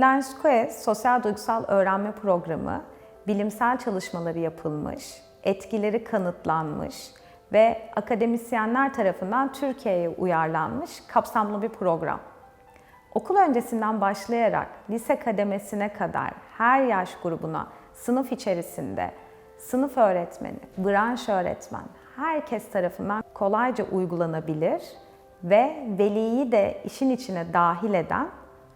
Lens Quest sosyal duygusal öğrenme programı bilimsel çalışmaları yapılmış, etkileri kanıtlanmış ve akademisyenler tarafından Türkiye'ye uyarlanmış kapsamlı bir program. Okul öncesinden başlayarak lise kademesine kadar her yaş grubuna sınıf içerisinde sınıf öğretmeni, branş öğretmen herkes tarafından kolayca uygulanabilir ve veliyi de işin içine dahil eden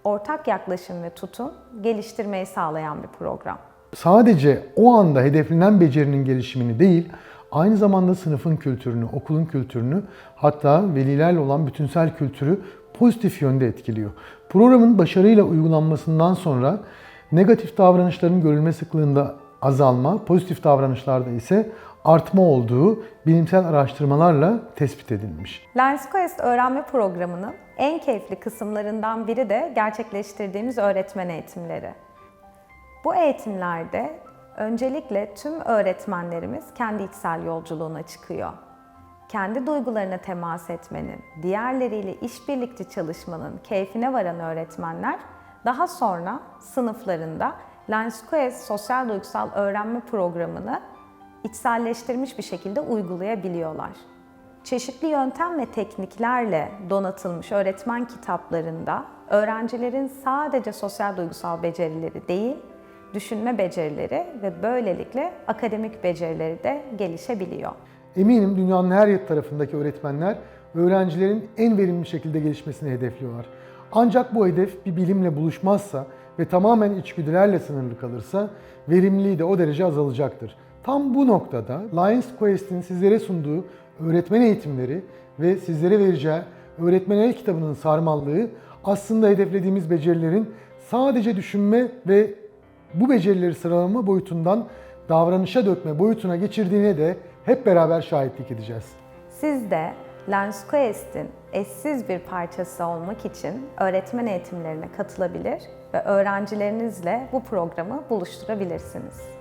ortak yaklaşım ve tutum geliştirmeyi sağlayan bir program. Sadece o anda hedeflenen becerinin gelişimini değil, aynı zamanda sınıfın kültürünü, okulun kültürünü, hatta velilerle olan bütünsel kültürü pozitif yönde etkiliyor. Programın başarıyla uygulanmasından sonra negatif davranışların görülme sıklığında azalma, pozitif davranışlarda ise artma olduğu bilimsel araştırmalarla tespit edilmiş. Lens Quest öğrenme programının en keyifli kısımlarından biri de gerçekleştirdiğimiz öğretmen eğitimleri. Bu eğitimlerde öncelikle tüm öğretmenlerimiz kendi içsel yolculuğuna çıkıyor. Kendi duygularına temas etmenin, diğerleriyle işbirlikçi çalışmanın keyfine varan öğretmenler daha sonra sınıflarında Lens Quest sosyal duygusal öğrenme programını içselleştirmiş bir şekilde uygulayabiliyorlar. Çeşitli yöntem ve tekniklerle donatılmış öğretmen kitaplarında öğrencilerin sadece sosyal duygusal becerileri değil, düşünme becerileri ve böylelikle akademik becerileri de gelişebiliyor. Eminim dünyanın her tarafındaki öğretmenler öğrencilerin en verimli şekilde gelişmesini hedefliyorlar. Ancak bu hedef bir bilimle buluşmazsa ve tamamen içgüdülerle sınırlı kalırsa verimliliği de o derece azalacaktır. Tam bu noktada Lions Quest'in sizlere sunduğu öğretmen eğitimleri ve sizlere vereceği öğretmen el kitabının sarmallığı aslında hedeflediğimiz becerilerin sadece düşünme ve bu becerileri sıralama boyutundan davranışa dökme boyutuna geçirdiğine de hep beraber şahitlik edeceğiz. Siz de Lens Quest'in eşsiz bir parçası olmak için öğretmen eğitimlerine katılabilir ve öğrencilerinizle bu programı buluşturabilirsiniz.